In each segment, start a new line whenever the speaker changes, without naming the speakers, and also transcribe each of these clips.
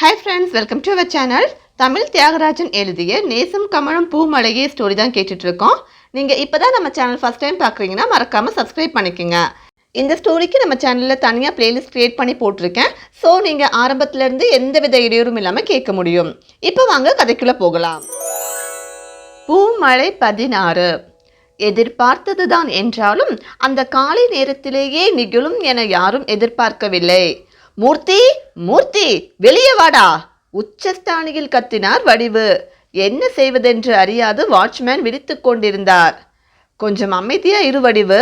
Hi friends welcome to our channel Tamil Thiagarajan எழுதிய நேசம் கமலம் பூமலையே story தான் கேட்டுட்ருக்கோம். நீங்கள் இப்போ தான் நம்ம சேனல் ஃபஸ்ட் டைம் பார்க்குறீங்கன்னா மறக்காமல் சப்ஸ்கிரைப் பண்ணிக்கோங்க. இந்த ஸ்டோரிக்கு நம்ம சேனலில் தனியாக பிளேலிஸ்ட் க்ரியேட் பண்ணி போட்டிருக்கேன். ஸோ நீங்கள் ஆரம்பத்துலேருந்து எந்த வித இடையூறும் இல்லாமல் கேட்க முடியும். இப்போ வாங்க கதைக்குள்ளே போகலாம். பூமழை பதினாறு. எதிர்பார்த்ததுதான் என்றாலும் அந்த காலை நேரத்திலேயே நிகழும் என யாரும் எதிர்பார்க்கவில்லை. மூர்த்தி மூர்த்தி வெளியே வாடா. உச்சஸ்தானியில் கத்தினார் வடிவு. என்ன செய்வதென்று அறியாது வாட்ச்மேன் விழித்து கொண்டிருந்தார். கொஞ்சம் அமைதியா இரு வடிவு.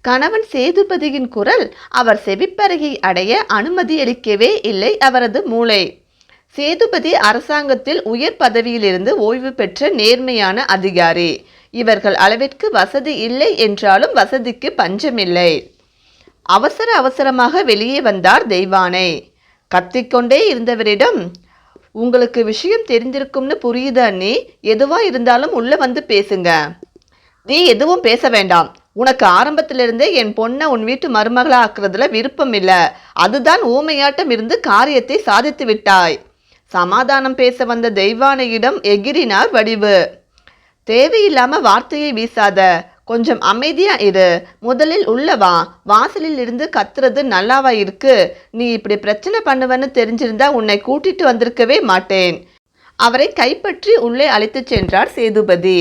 கணவன் சேதுபதியின் குரல் அவர் செவிப்பறையை அடைய அனுமதியளிக்கவே இல்லை அவரது மூளை. சேதுபதி அரசாங்கத்தில் உயர் பதவியிலிருந்து ஓய்வு பெற்ற நேர்மையான அதிகாரி. இவர்கள் அளவிற்கு வசதி இல்லை என்றாலும் வசதிக்கு பஞ்சமில்லை. அவசர அவசரமாக வெளியே வந்தார் தெய்வானை. கத்திக்கொண்டே இருந்தவரிடம் உங்களுக்கு விஷயம் தெரிஞ்சிருக்கும்னு புரியுது அண்ணி. எதுவா இருந்தாலும் உள்ள வந்து பேசுங்க. நீ எதுவும் பேச வேண்டாம். உனக்கு ஆரம்பத்திலிருந்தே என் பொண்ணை உன் வீட்டு மருமகளா ஆக்குறதுல விருப்பம் இல்லை. அதுதான் ஊமையாட்டம் இருந்து காரியத்தை சாதித்து விட்டாய். சமாதானம் பேச வந்த தெய்வானையிடம் எகிரினார் வடிவு. தேவையில்லாம வார்த்தையை வீசாத. கொஞ்சம் அமைதியா இரு. முதலில் உள்ள வா. வாசலில் இருந்து கத்துறது நல்லாவா இருக்கு? நீ இப்படி பிரச்சனை பண்ணுவன்னு தெரிஞ்சிருந்தா உன்னை கூட்டிட்டு வந்திருக்கவே மாட்டேன். அவரை கைப்பற்றி உள்ளே அழைத்துச் சென்றார் சேதுபதி.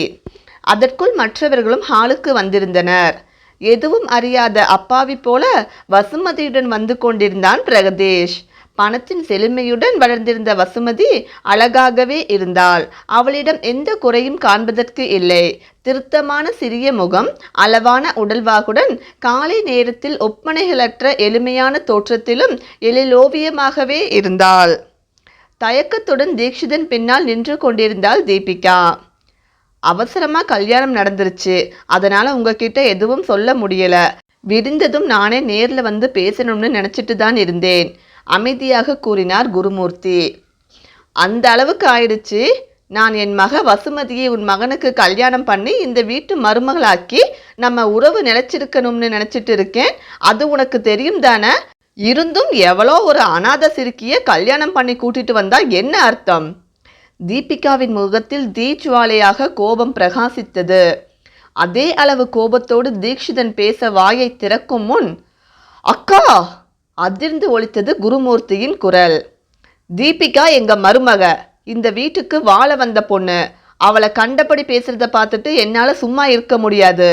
அதற்குள் மற்றவர்களும் ஹாலுக்கு வந்திருந்தனர். எதுவும் அறியாத அப்பாவி போல வசுமதியுடன் வந்து கொண்டிருந்தான் பிரகதேஷ். பணத்தின் செழுமையுடன் வளர்ந்திருந்த வசுமதி அழகாகவே இருந்தாள். அவளிடம் எந்த குறையும் காண்பதற்கு இல்லை. திருத்தமான சிறிய முகம் அளவான உடல்வாகுடன் காலை நேரத்தில் ஒப்பனைகளற்ற எளிமையான தோற்றத்திலும் எழிலோவியமாகவே இருந்தாள். தயக்கத்துடன் தீக்ஷிதன் பின்னால் நின்று கொண்டிருந்தாள் தீபிகா. அவசரமா கல்யாணம் நடந்துருச்சு. அதனால உங்ககிட்ட எதுவும் சொல்ல முடியல. விடிந்ததும் நானே நேர்ல வந்து பேசணும்னு நினைச்சிட்டு தான் இருந்தேன். அமைதியாக கூறினார் குருமூர்த்தி. அந்த அளவுக்கு ஆயிடுச்சு. நான் என் மக வசுமதியை உன் மகனுக்கு கல்யாணம் பண்ணி இந்த வீட்டு மருமகளாக்கி நம்ம உறவு நினைச்சிருக்கணும்னு நினச்சிட்டு இருக்கேன். அது உனக்கு தெரியும் தானே? இருந்தும் எவ்வளோ ஒரு அனாத சிறுக்கிய கல்யாணம் பண்ணி கூட்டிட்டு வந்தால் என்ன அர்த்தம்? தீபிகாவின் முகத்தில் தீச்சுவாலையாக கோபம் பிரகாசித்தது. அதே அளவு கோபத்தோடு தீக்ஷிதன் பேச வாயை திறக்கும் முன் அக்கா அதிர்ந்து ஒழித்தது குருமூர்த்தியின் குரல். தீபிகா எங்க மருமக இந்த வீட்டுக்கு வாழ வந்த பொண்ணு. அவளை கண்டபடி பேசுறத பார்த்துட்டு என்னால சும்மா இருக்க முடியாது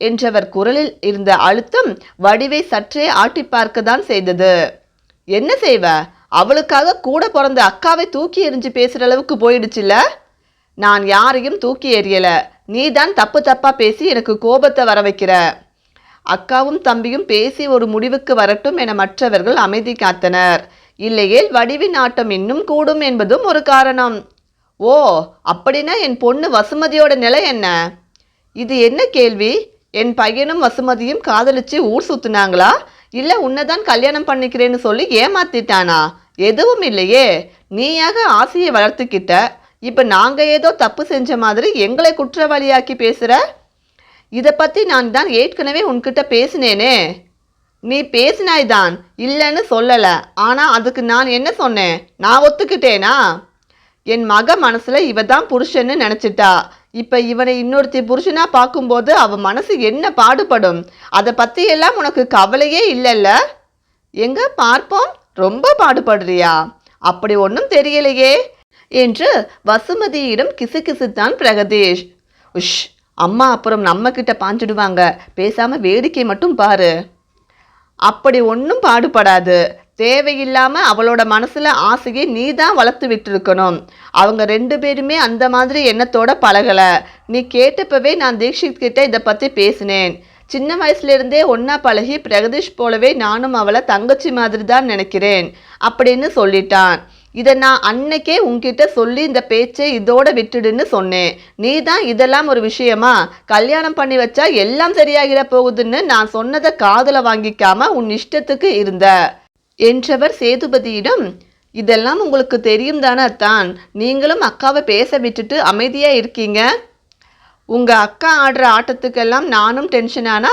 என்றவர் குரலில் இருந்த அழுத்தம் வடிவை சற்றே ஆட்டி பார்க்க தான் செய்தது. என்ன செய்வ? அவளுக்காக கூட பிறந்த அக்காவை தூக்கி எறிஞ்சு பேசுற அளவுக்கு போயிடுச்சுல்ல? நான் யாரையும் தூக்கி எறியல. நீ தான் தப்பு தப்பா பேசி எனக்கு கோபத்தை வர வைக்கிற. அக்காவும் தம்பியும் பேசி ஒரு முடிவுக்கு வரட்டும் என மற்றவர்கள் அமைதி காத்தனர். இல்லையேல் வடிவின் ஆட்டம் இன்னும் கூடும் என்பதும் ஒரு காரணம். ஓ அப்படின்னா என் பொண்ணு வசுமதியோட நிலை என்ன? இது என்ன கேள்வி? என் பையனும் வசுமதியும் காதலிச்சு ஊர் சுத்துனாங்களா? உன்னை தான் கல்யாணம் பண்ணிக்கிறேன்னு சொல்லி ஏமாத்திட்டானா? எதுவும் இல்லையே. நீயாக ஆசையை வளர்த்துக்கிட்ட. இப்போ நாங்கள் ஏதோ தப்பு செஞ்ச மாதிரி எங்களை குற்றவாளியாக்கி பேசுகிற இதை பற்றி நான் தான் ஏற்கனவே உன்கிட்ட பேசினேனே. நீ பேசினாய்தான் இல்லைன்னு சொல்லலை. ஆனால் அதுக்கு நான் என்ன சொன்னேன்? நான் ஒத்துக்கிட்டேனா? என் மக மனசில் இவ தான் புருஷன்னு நினச்சிட்டா. இப்போ இவனை இன்னொருத்தி புருஷனாக பார்க்கும்போது அவன் மனசு என்ன பாடுபடும்? அதை பற்றியெல்லாம் உனக்கு கவலையே இல்லைல்ல? எங்க பார்ப்போம்? ரொம்ப பாடுபடுறியா? அப்படி ஒன்றும் தெரியலையே. என்று வசுமதியிடம் கிசுகிசுத்தான் பிரகதீஷ். உஷ்! அம்மா அப்புறம் நம்ம கிட்ட பாஞ்சிடுவாங்க. பேசாம வேடிக்கை மட்டும் பாரு. அப்படி ஒன்றும் பாடுபடாது. தேவையில்லாம அவளோட மனசுல ஆசையை நீ தான் வளர்த்து விட்டுருக்கணும். அவங்க ரெண்டு பேருமே அந்த மாதிரி எண்ணத்தோட பழகல. நீ கேட்டப்பவே நான் தீக்ஷித் கிட்ட இதை பத்தி பேசினேன். சின்ன வயசுலேருந்தே ஒன்றா ஒன்னா பழகி பிரகதீஷ் போலவே நானும் அவளை தங்கச்சி மாதிரி தான் நினைக்கிறேன். அப்படின்னு சொல்லிட்டான். இதை நான் அன்னைக்கே உன்கிட்ட சொல்லி இந்த பேச்சை இதோட விட்டுடுன்னு சொன்னேன். நீ தான் இதெல்லாம் ஒரு விஷயமா? கல்யாணம் பண்ணி வச்சா எல்லாம் சரியாகிட போகுதுன்னு நான் சொன்னதை காதல வாங்கிக்காம உன் இஷ்டத்துக்கு இருந்த. என்றவர் சேதுபதியிடம் இதெல்லாம் உங்களுக்கு தெரியும் தானே தான் நீங்களும் அக்காவை பேச விட்டுட்டு அமைதியா இருக்கீங்க? உங்க அக்கா ஆடுற ஆட்டத்துக்கெல்லாம் நானும் டென்ஷனானா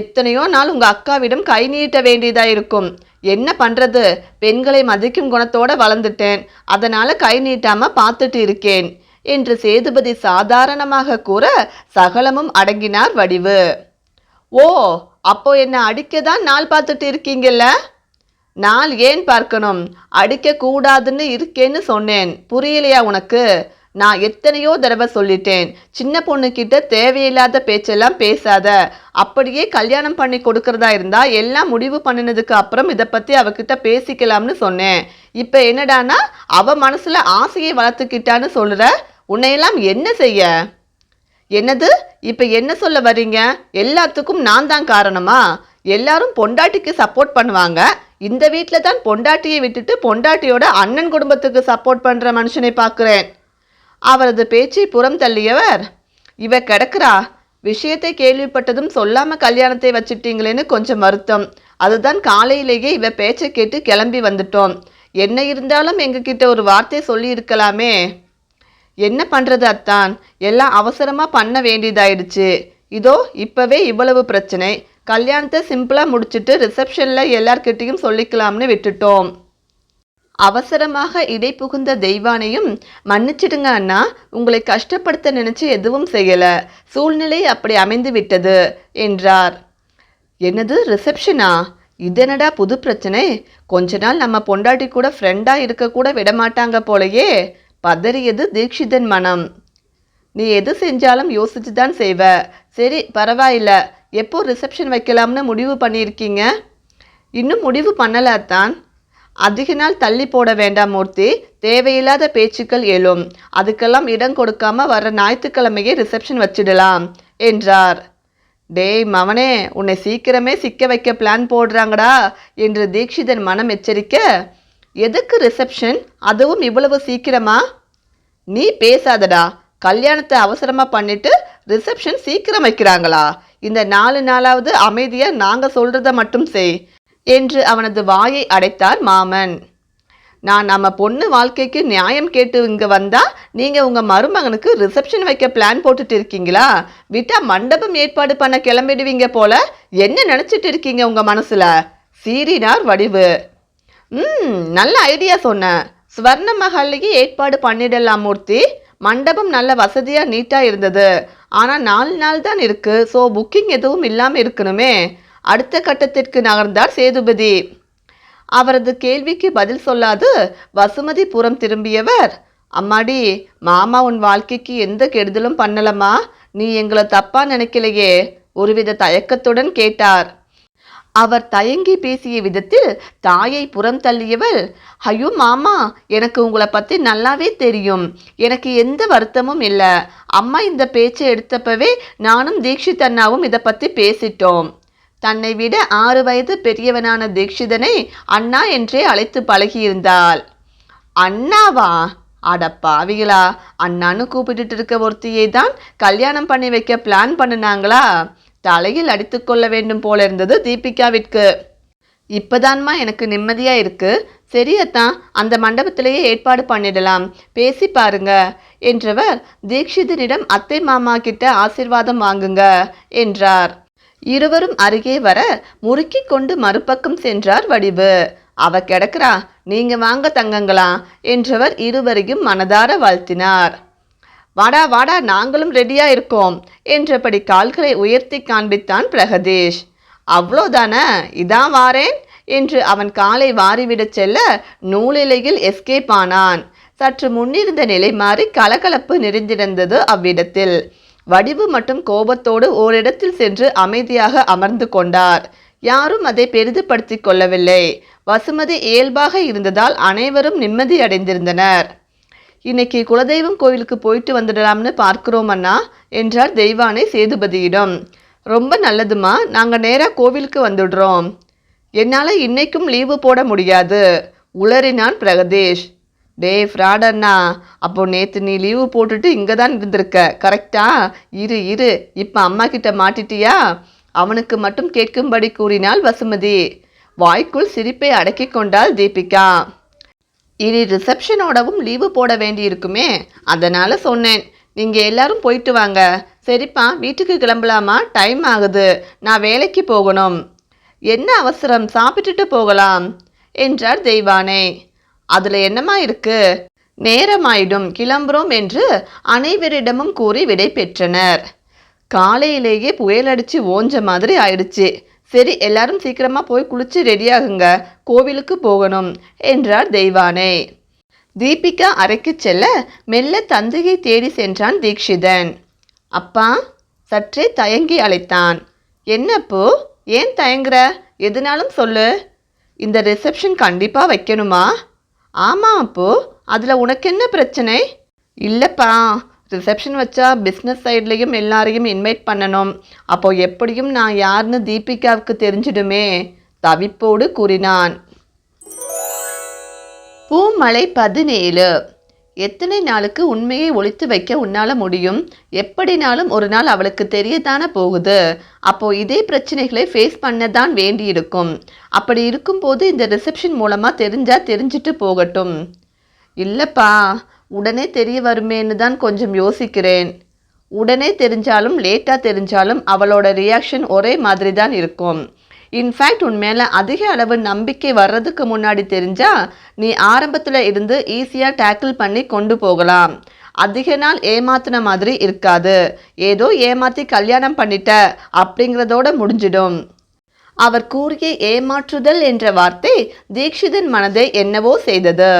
எத்தனையோ நாள் உங்க அக்காவிடம் கை நீட்ட வேண்டியதா இருக்கும். என்ன பண்றது? பெண்களை மதிக்கும் குணத்தோட வளர்ந்துட்டேன். அதனால கை நீட்டாம பார்த்துட்டு இருக்கேன் என்று சேதுபதி சாதாரணமாக கூற சகலமும் அடங்கினார் வடிவு. ஓ அப்போ என்ன அடிக்க தான் நாள் பார்த்துட்டு இருக்கீங்கல்ல? நாள் ஏன் பார்க்கணும்? அடிக்க கூடாதுன்னு இருக்கேன்னு சொன்னேன். புரியலையா உனக்கு? நான் எத்தனையோ தடவை சொல்லிட்டேன். சின்ன பொண்ணுக்கிட்ட தேவையில்லாத பேச்செல்லாம் பேசாத. அப்படியே கல்யாணம் பண்ணி கொடுக்கறதா இருந்தா எல்லாம் முடிவு பண்ணினதுக்கு அப்புறம் இதை பத்தி அவகிட்ட பேசிக்கலாம்னு சொன்னேன். இப்போ என்னடானா அவ மனசுல ஆசையை வளர்த்துக்கிட்டான்னு சொல்ற. உன்னையெல்லாம் என்ன செய்ய? என்னது? இப்ப என்ன சொல்ல வர்றீங்க? எல்லாத்துக்கும் நான் தான் காரணமா? எல்லாரும் பொண்டாட்டிக்கு சப்போர்ட் பண்ணுவாங்க. இந்த வீட்டில் தான் பொண்டாட்டியை விட்டுட்டு பொண்டாட்டியோட அண்ணன் குடும்பத்துக்கு சப்போர்ட் பண்ணுற மனுஷனை பார்க்குறேன் அவரது பேச்சை புறம் தள்ளியவர் இவ கிடக்குறா? விஷயத்தை கேள்விப்பட்டதும் சொல்லாம கல்யாணத்தை வச்சிட்டீங்களேன்னு கொஞ்சம் வருத்தம். அதுதான் காலையிலேயே இவ பேச்சை கேட்டு கிளம்பி வந்துட்டோம். என்ன இருந்தாலும் எங்ககிட்ட ஒரு வார்த்தை சொல்லி இருக்கலாமே என்ன பண்ணுறது அத்தான்? எல்லாம் அவசரமாக பண்ண வேண்டியதாயிடுச்சு. இதோ இப்போவே இவ்வளவு பிரச்சனை. கல்யாணத்தை சிம்பிளாக முடிச்சுட்டு ரிசப்ஷனில் எல்லார்கிட்டேயும் சொல்லிக்கலாம்னு விட்டுட்டோம். அவசரமாக இடை புகுந்த தெய்வானையும் மன்னிச்சிடுங்க அண்ணா. உங்களை கஷ்டப்படுத்த நினைச்சு எதுவும் செய்யல. சூழ்நிலை அப்படி அமைந்து விட்டது என்றார். என்னது ரிசப்ஷனா இதெனடா புது பிரச்சனை? கொஞ்ச நாள் நம்ம பொண்டாட்டி கூட ஃப்ரெண்டாக இருக்கக்கூட விடமாட்டாங்க விட மாட்டாங்க போலயே. பதறியது தீக்ஷிதன் மனம். நீ எது செஞ்சாலும் யோசிச்சு தான் செய்வ. சரி பரவாயில்ல. எப்போ ரிசப்ஷன் வைக்கலாம்னு முடிவு பண்ணியிருக்கீங்க? இன்னும் முடிவு பண்ணலாத்தான் அதிக நாள் தள்ளி போட வேண்டாம் மூர்த்தி. தேவையில்லாத பேச்சுக்கள் எழும். அதுக்கெல்லாம் இடம் கொடுக்காம வர ஞாயிற்றுக்கிழமையே ரிசப்ஷன் வச்சிடலாம் என்றார். டேய் மவனே உன்னை சீக்கிரமே சிக்க வைக்க பிளான் போடுறாங்கடா என்று தீக்ஷிதன் மனம் எச்சரிக்க. எதுக்கு ரிசப்ஷன் அதுவும் இவ்வளவு சீக்கிரமா? நீ பேசாதடா. கல்யாணத்தை அவசரமாக பண்ணிட்டு ரிசப்ஷன் சீக்கிரம் வைக்கிறாங்களா? இந்த நாலு நாளாவது அமைதியாக நாங்கள் சொல்கிறத மட்டும் செய். என்று அவனது வாயை அடைத்தார் மாமன். நான் நம்ம பொண்ணு வாழ்க்கைக்கு நியாயம் கேட்டு இங்கே வந்தால் நீங்கள் உங்கள் மருமகனுக்கு ரிசப்ஷன் வைக்க பிளான் போட்டுட்டு இருக்கீங்களா? விட்டா மண்டபம் ஏற்பாடு பண்ண கிளம்பிடுவீங்க போல என்ன நினச்சிட்டு இருக்கீங்க உங்கள் மனசில்? சீறினார் வடிவு. ம் நல்ல ஐடியா சொன்னேன். ஸ்வர்ண மஹால்லையே ஏற்பாடு பண்ணிடலாம் மூர்த்தி. மண்டபம் நல்ல வசதியாக நீட்டாக இருந்தது. ஆனால் நாலு நாள் தான் இருக்குது ஸோ புக்கிங் எதுவும் இல்லாமல் இருக்கணுமே. அடுத்த கட்டத்திற்கு நகர்ந்தார் சேதுபதி. அவரது கேள்விக்கு பதில் சொல்லாது வசுமதி புறம் திரும்பியவர். அம்மாடி மாமா உன் வாழ்க்கைக்கு எந்த கெடுதலும் பண்ணலமா நீ எங்களை தப்பா நினைக்கலையே ஒருவித தயக்கத்துடன் கேட்டார். அவர் தயங்கி பேசிய விதத்தில் தாயை புறம் தள்ளியவள் ஐயோ மாமா எனக்கு உங்களை பற்றி நல்லாவே தெரியும். எனக்கு எந்த வருத்தமும் இல்லை. அம்மா இந்த பேச்சை எடுத்தப்பவே நானும் தீக்ஷித் அண்ணாவும் இதை பற்றி பேசிட்டோம். தன்னை விட ஆறு வயது பெரியவனான தீக்ஷிதனை அண்ணா என்றே அழைத்து பழகியிருந்தாள். அண்ணாவா? அட பாவிகளா அண்ணான்னு கூப்பிட்டுட்டு இருக்க ஒருத்தியை தான் கல்யாணம் பண்ணி வைக்க பிளான் பண்ணினாங்களா? தலையில் அடித்துக்கொள்ள வேண்டும் போல இருந்தது தீபிகாவிற்கு. இப்பதான்மா எனக்கு நிம்மதியா இருக்கு. சரியத்தான் அந்த மண்டபத்திலேயே ஏற்பாடு பண்ணிடலாம். பேசி பாருங்க என்றவர் தீக்ஷிதனிடம் அத்தை மாமா கிட்ட ஆசிர்வாதம் வாங்குங்க என்றார். இருவரும் அருகே வர முறுக்கிக் கொண்டு மறுபக்கம் சென்றார் வடிவு. அவ கிடக்குறா. நீங்க வாங்க தங்கங்களா என்றவர் இருவரையும் மனதார வாழ்த்தினார். வாடா வாடா. நாங்களும் ரெடியா இருக்கோம் என்றபடி கால்களை உயர்த்தி காண்பித்தான் பிரகதீஷ். அவ்வளோதானே இதான் வாரேன் என்று அவன் காலை வாரிவிடச் செல்ல நூலிலையில் எஸ்கேப் ஆனான். சற்று முன்னிருந்த நிலை மாறி கலகலப்பு நிறைந்திருந்தது அவ்விடத்தில். வடிவு மற்றும் கோபத்தோடு ஓரிடத்தில் சென்று அமைதியாக அமர்ந்து கொண்டார். யாரும் அதை பெரிதுபடுத்திக் கொள்ளவில்லை. வசுமதி இயல்பாக இருந்ததால் அனைவரும் நிம்மதியடைந்திருந்தனர் இன்னைக்கு குலதெய்வம் கோவிலுக்கு போயிட்டு வந்துடலாம்னு பார்க்கிறோம் அண்ணா என்றார் தெய்வானை சேதுபதியிடம். ரொம்ப நல்லதுமா நாங்கள் நேராக கோவிலுக்கு வந்துடுறோம். என்னால் இன்னைக்கும் லீவு போட முடியாது உளறினான் பிரகதேஷ். டே ஃப்ராடண்ணா அப்போ நேற்று நீ லீவு போட்டுட்டு இங்கே தான் இருந்திருக்க. கரெக்டா? இரு இரு. இப்போ அம்மா கிட்ட மாட்டிட்டியா? அவனுக்கு மட்டும் கேட்கும்படி கூறினாள் வசுமதி. வாய்க்குள் சிரிப்பை அடக்கி கொண்டாள் தீபிகா. இனி ரிசப்ஷனோடவும் லீவு போட வேண்டியிருக்குமே. அதனால சொன்னேன். நீங்கள் எல்லாரும் போயிட்டு வாங்க. சரிப்பா வீட்டுக்கு கிளம்பலாமா? டைம் ஆகுது. நான் வேலைக்கு போகணும். என்ன அவசரம்? சாப்பிட்டுட்டு போகலாம். என்றார் தெய்வானை. அதுல என்னமா இருக்கு? நேரமாயிடும் கிளம்புறோம் என்று அனைவரிடமும் கூறி விடை பெற்றனர். காலையிலேயே புயல் அடிச்சு ஓஞ்ச மாதிரி ஆயிடுச்சு. சரி எல்லாரும் சீக்கிரமா போய் குளிச்சு ரெடியாகுங்க கோவிலுக்கு போகணும் என்றார் தெய்வானை. தீபிகா அறைக்கு செல்ல மெல்ல தந்தையை தேடி சென்றான் தீக்ஷிதன் அப்பா சற்றே தயங்கி அழைத்தான். என்னப்போ ஏன் தயங்குற? எதுனாலும் சொல்லு. இந்த ரிசப்ஷன் கண்டிப்பாக வைக்கணுமா? ஆமாம் அப்போ அதில் உனக்கு என்ன பிரச்சனை? இல்லைப்பா ரிசப்ஷன் வச்சா பிஸ்னஸ் சைட்லேயும் எல்லாரையும் இன்வைட் பண்ணணும். அப்போது எப்படியும் நான் யாருன்னு தீபிகாவுக்கு தெரிஞ்சிடுமே தவிப்போடு கூறினான். பூமலை பதினேழு. எத்தனை நாளுக்கு உண்மையை ஒழித்து வைக்க உன்னால முடியும்? எப்படினாலும் ஒரு நாள் அவளுக்கு தெரியத்தானே போகுது. அப்போ இதே பிரச்சனைகளை ஃபேஸ் பண்ண தான் வேண்டியிருக்கும். அப்படி இருக்கும்போது இந்த ரிசப்ஷன் மூலமா தெரிஞ்சா தெரிஞ்சிட்டு போகட்டும். இல்லப்பா உடனே தெரிய வருமேன்னு தான் கொஞ்சம் யோசிக்கிறேன். உடனே தெரிஞ்சாலும் லேட்டாக தெரிஞ்சாலும் அவளோட ரியாக்ஷன் ஒரே மாதிரி தான் இருக்கும். இன்ஃபேக்ட் உன் மேலே அதிக அளவு நம்பிக்கை வர்றதுக்கு முன்னாடி தெரிஞ்சால் நீ ஆரம்பத்தில் இருந்து ஈஸியாக டேக்கிள் பண்ணி கொண்டு போகலாம். அதிக நாள் ஏமாத்தின மாதிரி இருக்காது. ஏதோ ஏமாற்றி கல்யாணம் பண்ணிட்ட அப்படிங்கிறதோட முடிஞ்சிடும். அவர் கூறிய ஏமாற்றுதல் என்ற வார்த்தை தீக்ஷிதன் மனதை என்னவோ செய்தது.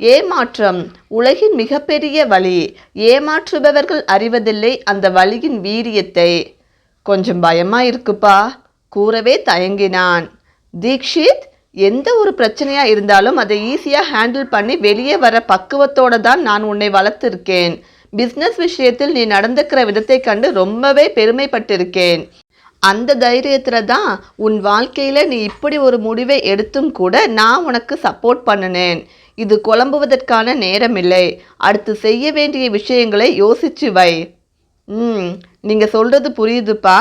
ஏமாற்றம் உலகின் மிகப்பெரிய வழி. ஏமாற்றுபவர்கள் அறிவதில்லை அந்த வழியின் வீரியத்தை. கொஞ்சம் பயமாக இருக்குப்பா. கூறவே தயங்கினான். தீக்ஷித் எந்த ஒரு பிரச்சனையா இருந்தாலும் அதை ஈஸியாக ஹேண்டில் பண்ணி வெளியே வர பக்குவத்தோடு தான் நான் உன்னை வளர்த்திருக்கேன். பிஸ்னஸ் விஷயத்தில் நீ நடந்துக்கிற விதத்தை கண்டு ரொம்பவே பெருமைப்பட்டிருக்கேன். அந்த தைரியத்தில் தான் உன் வாழ்க்கையில் நீ இப்படி ஒரு முடிவை எடுத்தும் கூட நான் உனக்கு சப்போர்ட் பண்ணினேன். இது குழம்புவதற்கான நேரமில்லை. அடுத்து செய்ய வேண்டிய விஷயங்களை யோசிச்சு வை. ம் நீங்கள் சொல்கிறது புரியுதுப்பா?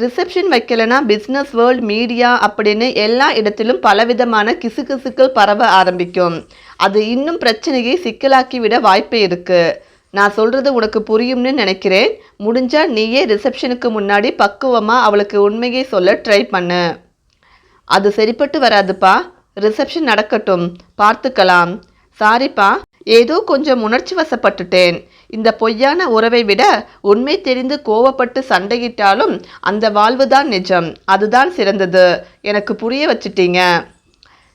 ரிசப்ஷன் வைக்கலைன்னா பிஸ்னஸ் வேர்ல்ட் மீடியா அப்படின்னு எல்லா இடத்திலும் பலவிதமான கிசுகிசுக்கள் பரவ ஆரம்பிக்கும். அது இன்னும் பிரச்சனையை சிக்கலாக்கி விட வாய்ப்பு இருக்குது நான் சொல்கிறது உனக்கு புரியும்னு நினைக்கிறேன். முடிஞ்சால் நீயே ரிசப்ஷனுக்கு முன்னாடி பக்குவமாக அவளுக்கு உண்மையை சொல்ல ட்ரை பண்ணு. அது சரிப்பட்டு வராதுப்பா. ரிசப்ஷன் நடக்கட்டும். பார்த்துக்கலாம். சாரிப்பா ஏதோ கொஞ்சம் உணர்ச்சி வசப்பட்டுட்டேன். இந்த பொய்யான உறவை விட உண்மை தெரிந்து கோவப்பட்டு சண்டையிட்டாலும் அந்த வாழ்வு தான் நிஜம். அதுதான் சிறந்தது. எனக்கு புரிய வச்சிட்டீங்க.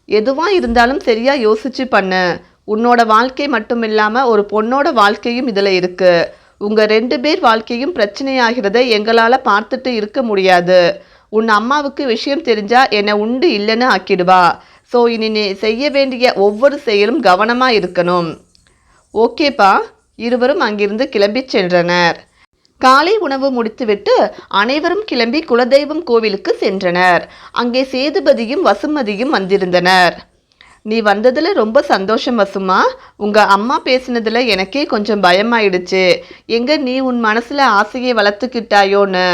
எதுவாக இருந்தாலும் சரியாக யோசிச்சு பண்ணு. உன்னோட வாழ்க்கை மட்டும் இல்லாமல் ஒரு பொண்ணோட வாழ்க்கையும் இதில் இருக்கு. உங்கள் ரெண்டு பேர் வாழ்க்கையும் பிரச்சனையாகிறதை எங்களால் பார்த்துட்டு இருக்க முடியாது. உன் அம்மாவுக்கு விஷயம் தெரிஞ்சால் என்னை உண்டு இல்லைன்னு ஆக்கிடுவா. ஸோ இனி நீ செய்ய வேண்டிய ஒவ்வொரு செயலும் கவனமாக இருக்கணும். ஓகேப்பா இருவரும் அங்கிருந்து கிளம்பி சென்றனர். காலை உணவு முடித்துவிட்டு அனைவரும் கிளம்பி குலதெய்வம் கோவிலுக்கு சென்றனர். அங்கே சேதுபதியும் வசுமதியும் வந்திருந்தனர். நீ வந்ததில் ரொம்ப சந்தோஷம் வசுமா? உங்கள் அம்மா பேசினதில் எனக்கே கொஞ்சம் பயமாயிடுச்சு. எங்கே நீ உன் மனசில் ஆசையை வளர்த்துக்கிட்டாயோன்னு.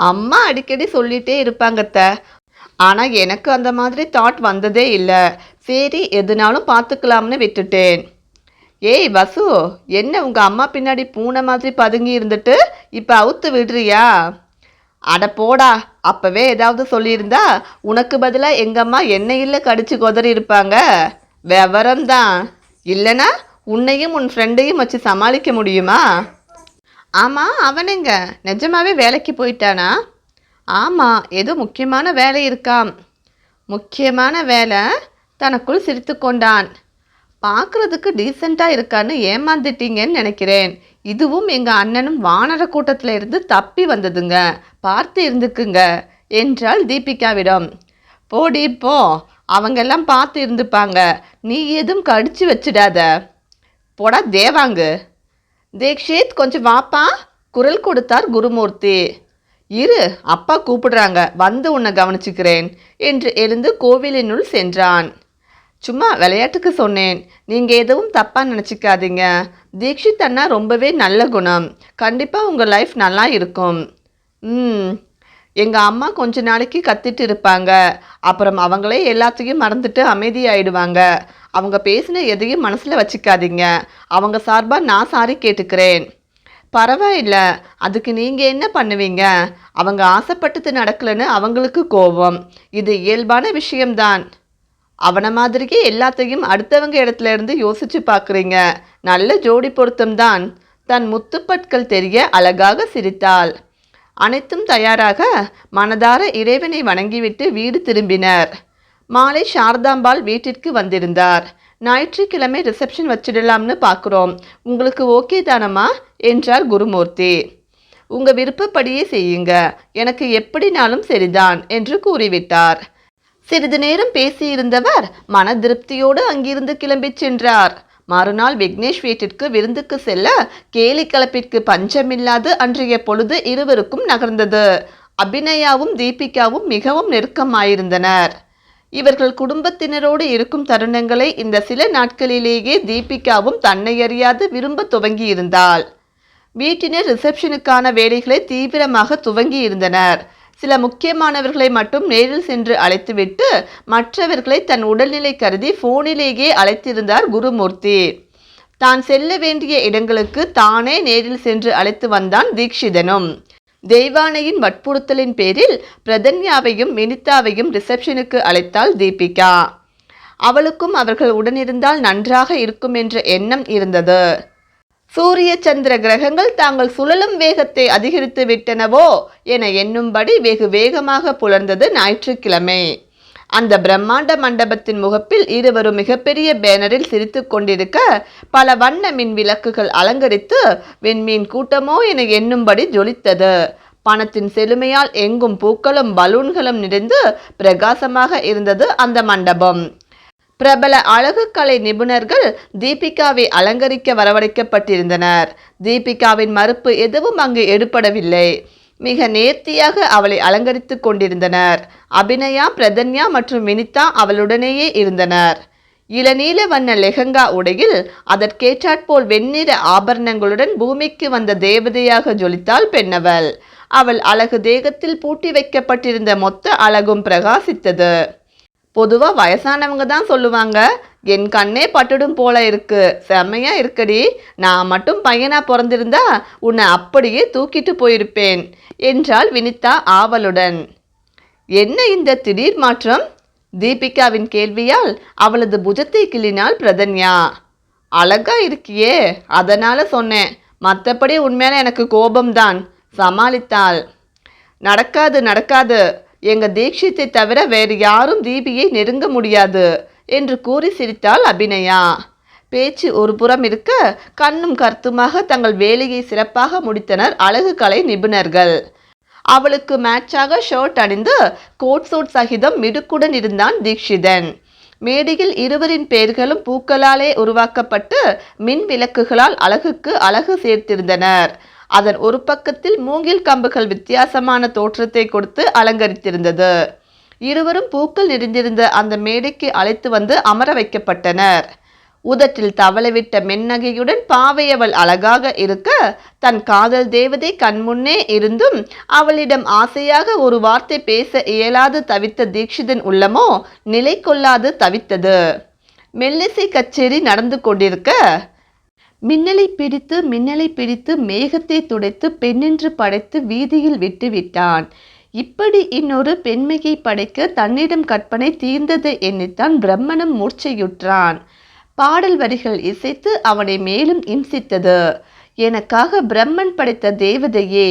அம்மா அடிக்கடி சொல்லிட்டே இருப்பாங்கத்த. ஆனால் எனக்கு அந்த மாதிரி தாட் வந்ததே இல்லை. சரி எதுனாலும் பார்த்துக்கலாம்னு விட்டுட்டேன். ஏய் வசு என்ன உங்கள் அம்மா பின்னாடி பூனை மாதிரி பதுங்கி இருந்துட்டு இப்போ அவுத்து விடுறியா? அட போடா அப்போவே ஏதாவது சொல்லியிருந்தா உனக்கு பதிலாக எங்கள் அம்மா என்னையில் கடிச்சு கொதறி இருப்பாங்க. விவரம்தான். இல்லைனா உன்னையும் உன் ஃப்ரெண்டையும் வச்சு சமாளிக்க முடியுமா? ஆமாம் அவனுங்க நிஜமாவே வேலைக்கு போயிட்டானா? ஆமாம் ஏதோ முக்கியமான வேலை இருக்காம். முக்கியமான வேலை தனக்குள் சிரித்து கொண்டான். பார்க்குறதுக்கு டீசெண்டாக இருக்கான்னு ஏமாந்துட்டீங்கன்னு நினைக்கிறேன். இதுவும் எங்கள் அண்ணனும் வானர கூட்டத்தில் இருந்து தப்பி வந்ததுங்க. பார்த்து இருந்துக்குங்க என்றாள் தீபிகாவிடம். போடி போ. அவங்கெல்லாம் பார்த்து இருந்துப்பாங்க. நீ எதுவும் கடிச்சு வச்சிடாத. போடா தேவாங்கு. தீக்ஷித் கொஞ்சம் வாப்பா. குரல் கொடுத்தார் குருமூர்த்தி. இரு அப்பா கூப்பிடுறாங்க வந்து உன்னை கவனிச்சுக்கிறேன் என்று எழுந்து கோவிலினுள் சென்றான். சும்மா விளையாட்டுக்கு சொன்னேன் நீங்கள் எதுவும் தப்பாக நினச்சிக்காதீங்க. தீக்ஷித் அண்ணா ரொம்பவே நல்ல குணம். கண்டிப்பாக உங்கள் லைஃப் நல்லா இருக்கும். ம். எங்கள் அம்மா கொஞ்ச நாளைக்கு கத்திட்டு இருப்பாங்க. அப்புறம் அவங்களே எல்லாத்தையும் மறந்துட்டு அமைதியாயிடுவாங்க. அவங்க பேசின எதையும் மனசில் வச்சுக்காதீங்க. அவங்க சார்பாக நான் சாரி கேட்டுக்கிறேன். பரவாயில்ல. அதுக்கு நீங்கள் என்ன பண்ணுவீங்க? அவங்க ஆசைப்பட்டது நடக்கலைன்னு அவங்களுக்கு கோபம். இது இயல்பான விஷயம்தான். அவனை மாதிரியே எல்லாத்தையும் அடுத்தவங்க இடத்துல இருந்து யோசிச்சு பார்க்குறீங்க நல்ல ஜோடி பொருத்தம்தான். தன் முத்துப்பற்கள் தெரிய அழகாக சிரித்தாள். அனைத்தும் தயாராக மனதார இறைவனை வணங்கிவிட்டு வீடு திரும்பினர். மாலை சாரதாம்பாள் வீட்டிற்கு வந்திருந்தார். ஞாயிற்றுக்கிழமை ரிசப்ஷன் வச்சிடலாம்னு பார்க்குறோம். உங்களுக்கு ஓகே தானம்மா? என்றார் குருமூர்த்தி. உங்கள் விருப்பப்படியே செய்யுங்க. எனக்கு எப்படினாலும் சரிதான் என்று கூறிவிட்டார். சிறிது நேரம் பேசியிருந்தவர் மன திருப்தியோடு அங்கிருந்து கிளம்பிச் சென்றார். மறுநாள் விக்னேஷ் வீட்டிற்கு விருந்துக்கு செல்ல கேலி கலப்பிற்கு பஞ்சமில்லாது அன்றைய பொழுது இருவருக்கும் நகர்ந்தது. அபிநயாவும் தீபிகாவும் மிகவும் நெருக்கமாயிருந்தனர். இவர்கள் குடும்பத்தினரோடு இருக்கும் தருணங்களை இந்த சில நாட்களிலேயே தீபிகாவும் தன்னை அறியாது விரும்ப துவங்கியிருந்தாள். வீட்டினர் ரிசப்ஷனுக்கான வேலைகளை தீவிரமாக துவங்கி இருந்தனர் சில முக்கியமானவர்களை மட்டும் நேரில் சென்று அழைத்துவிட்டு மற்றவர்களை தன் உடல்நிலை கருதி போனிலேயே அழைத்திருந்தார் குருமூர்த்தி. தான் செல்ல வேண்டிய இடங்களுக்கு தானே நேரில் சென்று அழைத்து வந்தான் தீக்ஷிதனும் தெய்வானையின் வற்புறுத்தலின் பேரில் பிரதன்யாவையும் வினிதாவையும் ரிசப்ஷனுக்கு அழைத்தாள் தீபிகா. அவளுக்கும் அவர்கள் உடனிருந்தால் நன்றாக இருக்கும் என்ற எண்ணம் இருந்தது. சூரிய சந்திர கிரகங்கள் தாங்கள் சுழலும் வேகத்தை அதிகரித்து விட்டனவோ என எண்ணும்படி வெகு வேகமாக புலர்ந்தது ஞாயிற்றுக்கிழமை. அந்த பிரம்மாண்ட மண்டபத்தின் முகப்பில் இருவரும் மிகப்பெரிய பேனரில் சிரித்து கொண்டிருக்க பல வண்ண மின் விளக்குகள் அலங்கரித்து விண்மீன் கூட்டமோ என எண்ணும்படி ஜொலித்தது. பணத்தின் செழுமையால் எங்கும் பூக்களும் பலூன்களும் நிறைந்து பிரகாசமாக இருந்தது அந்த மண்டபம். பிரபல அழகு கலை நிபுணர்கள் தீபிகாவை அலங்கரிக்க வரவழைக்கப்பட்டிருந்தனர். தீபிகாவின் மறுப்பு எதுவும் அங்கு எடுபடவில்லை மிக நேர்த்தியாக அவளை அலங்கரித்து கொண்டிருந்தனர். அபிநயா பிரதன்யா மற்றும் வினிதா அவளுடனேயே இருந்தனர். இளநீல வண்ண லெஹங்கா உடையில் அதற்கேற்றாற்போல் வெண்ணிற ஆபரணங்களுடன் பூமிக்கு வந்த தேவதையாக ஜொலித்தாள் பெண்ணவள். அவள் அழகு தேகத்தில் பூட்டி வைக்கப்பட்டிருந்த மொத்த அழகும் பிரகாசித்தது. பொதுவாக வயசானவங்க தான் சொல்லுவாங்க என் கண்ணே பட்டுடும் போல இருக்கு. செம்மையா இருக்கடி. நான் மட்டும் பையனா பிறந்திருந்தா உன்னை அப்படியே தூக்கிட்டு போயிருப்பேன் என்றாள் வினிதா ஆவலுடன். என்ன இந்த திடீர் மாற்றம்? தீபிகாவின் கேள்வியால் அவளது புஜத்தை கிள்ளினாள் பிரதன்யா. அழகா இருக்கியே அதனால சொன்னேன். மற்றபடி உண்மையான எனக்கு கோபம்தான் சமாளித்தாள். நடக்காது நடக்காது. எங்க தீட்சித்தை தவிர வேறு யாரும் தீபியை நெருங்க முடியாது. என்று கூறி சிரித்தாள் அபிநயா. பேச்சு ஒரு புறம் இருக்க கண்ணும் கருத்துமாக தங்கள் வேலையை சிறப்பாக முடித்தனர் அழகு கலை நிபுணர்கள். அவளுக்கு மேட்சாக ஷர்ட் அணிந்து கோட் சூட் சகிதம் மிடுக்குடன் இருந்தான் தீக்ஷிதன் மேடையில் இருவரின் பெயர்களும் பூக்களாலே உருவாக்கப்பட்டு மின் விளக்குகளால் அழகுக்கு அழகு சேர்த்திருந்தனர். அதன் ஒரு பக்கத்தில் மூங்கில் கம்புகள் வித்தியாசமான தோற்றத்தை கொடுத்து அலங்கரித்திருந்தது. இருவரும் பூக்கள் நிறைந்திருந்த அந்த மேடைக்கு அழைத்து வந்து அமர வைக்கப்பட்டனர். உதட்டில் தவளவிட்ட மென்னகையுடன் பாவையவள் அழகாக இருக்க தன் காதல் தேவதை கண்முன்னே இருந்தும் அவளிடம் ஆசையாக ஒரு வார்த்தை பேச இயலாது தவித்த தீட்சிதன் உள்ளமோ நிலை கொள்ளாது தவித்தது. மெல்லிசை கச்சேரி நடந்து கொண்டிருக்க மின்னலை பிடித்து மின்னலை பிடித்து மேகத்தை துடைத்து பெண்ணென்று படைத்து வீதியில் விட்டு விட்டான் இப்படி இன்னொரு பெண்மையை படைக்க தன்னிடம் கற்பனை தீர்ந்தது எண்ணித்தான் பிரம்மனும் மூர்ச்சையுற்றான். பாடல் வரிகள் இசைத்து அவனை மேலும் இம்சித்தது. எனக்காக பிரம்மன் படைத்த தேவதையே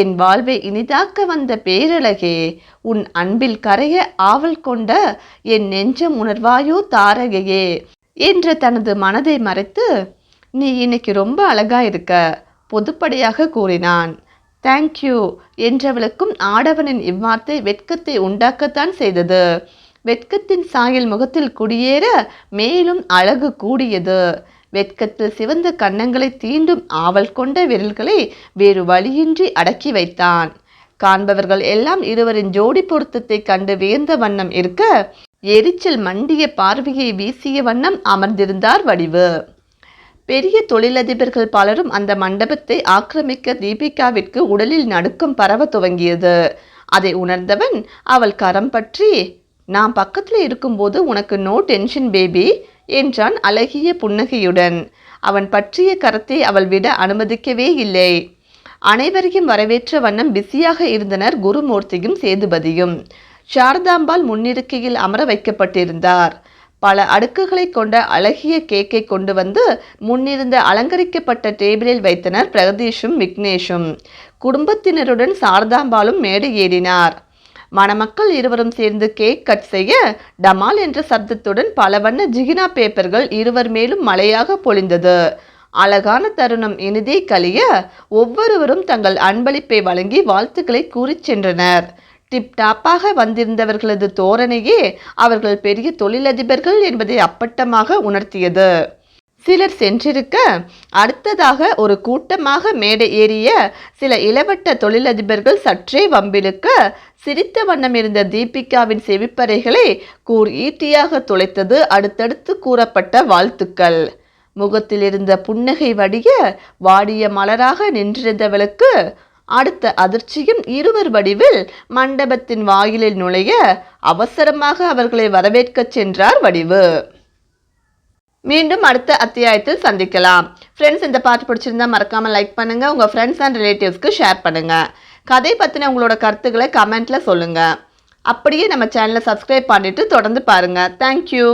என் வாழ்வை இனிதாக்க வந்த பேரழகே உன் அன்பில் கரைய ஆவல் கொண்ட என் நெஞ்சம் உணர்வாயோ தாரகையே என்று தனது மனதை மறைத்து நீ இன்னைக்கு ரொம்ப அழகா இருக்க பொதுப்படையாக கூறினான். தேங்க்யூ என்றவளுக்கும் ஆடவனின் இவ்வார்த்தை வெட்கத்தை உண்டாக்கத்தான் செய்தது. வெட்கத்தின் சாயல் முகத்தில் குடியேற மேலும் அழகு கூடியது. வெட்கத்தில் சிவந்த கன்னங்களை தீண்டும் ஆவல் கொண்ட விரல்களை வேறு வழியின்றி அடக்கி வைத்தான். காண்பவர்கள் எல்லாம் இருவரின் ஜோடி பொருத்தத்தை கண்டு வியந்த வண்ணம் இருக்க எரிச்சல் மண்டிய பார்வையை வீசிய வண்ணம் அமர்ந்திருந்தார் வடிவு. பெரிய தொழிலதிபர்கள் பலரும் அந்த மண்டபத்தை ஆக்கிரமிக்க தீபிகாவிற்கு உடலில் நடுக்கம் பரவ துவங்கியது. அதை உணர்ந்தவன் அவள் கரம் பற்றி நான் பக்கத்தில் இருக்கும்போது உனக்கு நோ டென்ஷன் பேபி என்றான் அழகிய புன்னகையுடன். அவன் பற்றிய கரத்தை அவள் விட அனுமதிக்கவே இல்லை. அனைவரையும் வரவேற்ற வண்ணம் பிஸியாக இருந்தனர் குருமூர்த்தியும் சேதுபதியும். சாரதாம்பாள் முன்னிருக்கையில் அமர வைக்கப்பட்டிருந்தார். பல அடுக்குகளை கொண்ட அழகிய கேக்கை கொண்டு வந்து முன்னிருந்த அலங்கரிக்கப்பட்ட டேபிளில் வைத்தனர் பிரகதீஷும் விக்னேஷும். குடும்பத்தினருடன் சாரதாம்பாளும் மேடை ஏறினார். மணமக்கள் இருவரும் சேர்ந்து கேக் கட் செய்ய டமால் என்ற சப்தத்துடன் பல வண்ண ஜிகினா பேப்பர்கள் இருவர் மேலும் மழையாக பொழிந்தது. அழகான தருணம் இனிதே கழிய ஒவ்வொருவரும் தங்கள் அன்பளிப்பை வழங்கி வாழ்த்துக்களை கூறிச் சென்றனர். டிப்டாப்பாக வந்திருந்தவர்களது தோரணையே அவர்கள் பெரிய தொழிலதிபர்கள் என்பதை அப்பட்டமாக உணர்த்தியது. சிலர் சென்றிருக்க அடுத்ததாக ஒரு கூட்டமாக மேடை ஏறிய சில இளவட்ட தொழிலதிபர்கள் சற்றே வம்பிழுக்க சிரித்த வண்ணம் இருந்த தீபிகாவின் செவிப்பறைகளை கூர் ஈட்டியாக துளைத்தது அடுத்தடுத்து கூறப்பட்ட வாழ்த்துக்கள். முகத்தில் இருந்த புன்னகை வடிய வாடிய மலராக நின்றிருந்தவளுக்கு அடுத்த அதிர்ச்சியும் இருவர் வடிவில் மண்டபத்தின் வாயிலில் நுழைய அவசரமாக அவர்களை வரவேற்கச் சென்றார் வடிவு. மீண்டும் அடுத்த அத்தியாயத்தில் சந்திக்கலாம். ஃப்ரெண்ட்ஸ் இந்த பாட்டு பிடிச்சிருந்தா மறக்காமல் லைக் பண்ணுங்கள் உங்கள் ஃப்ரெண்ட்ஸ் அண்ட் ரிலேட்டிவ்ஸ்க்கு ஷேர் பண்ணுங்கள் கதை பற்றின உங்களோட கருத்துக்களை கமெண்ட்டில் சொல்லுங்கள் அப்படியே நம்ம சேனலை சப்ஸ்கிரைப் பண்ணிவிட்டு தொடர்ந்து பாருங்கள் தேங்க்யூ